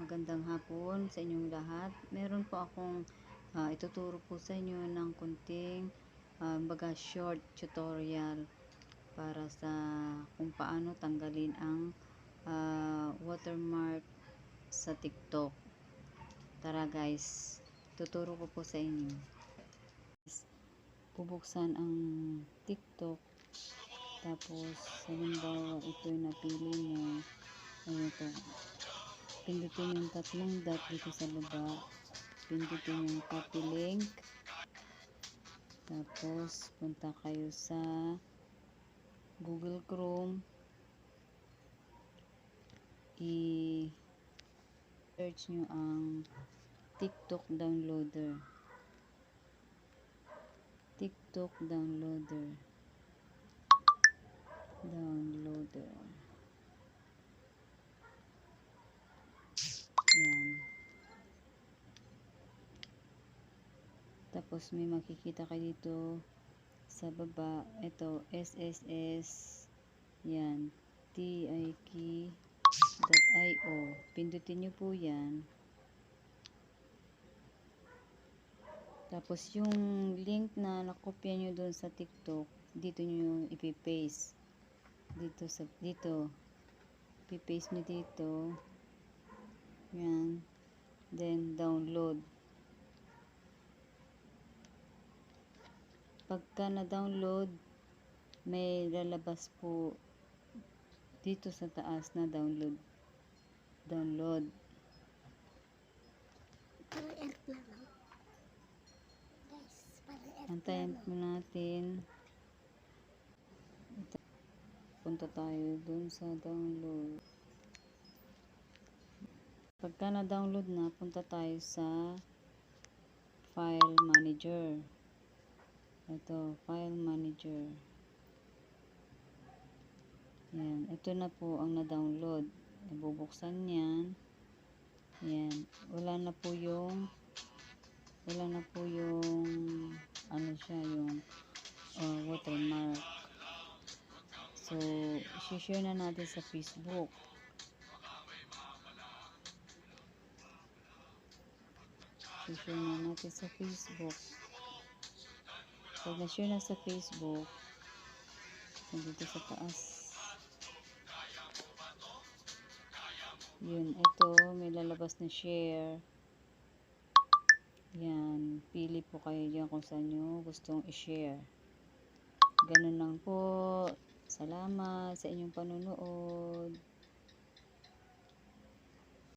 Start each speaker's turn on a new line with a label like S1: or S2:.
S1: magandang hapon sa inyong lahat. Meron po akong ah, ituturo po sa inyo ng kunting ah, baga short tutorial para sa kung paano tanggalin ang ah, watermark sa TikTok. Tara guys, tuturo ko po sa inyo. Bubuksan ang TikTok tapos halimbawa ito yung napili mo ano to? Pindutin yung tatlong dot dito sa baba. Pindutin yung copy link. Tapos punta kayo sa Google Chrome. I search nyo ang TikTok downloader. TikTok downloader. Downloader yan tapos may makikita kayo dito sa baba. Ito SSS yan. Tik.io pindutin nyo po yan. Tapos yung link na nakopya nyo doon sa TikTok dito nyo ipipaste. Dito sa dito. Ipipaste nyo dito. Yan. Then download pagka na download may lalabas po dito sa taas na download download. Antayin po natin. Punta tayo dun sa download. Pagka na download na punta tayo sa file manager ito file manager. Yan ito na po ang na download ibubuksan yan. Yan wala na po yung wala na po yung ano siya yung uh, watermark. So share na natin sa facebook. Share na natin sa facebook pag na-share na sa facebook nandito sa taas yun ito may lalabas na share yan, pili po kayo dyan kung saan nyo gustong i-share. Ganun lang po. Salamat sa inyong panunood.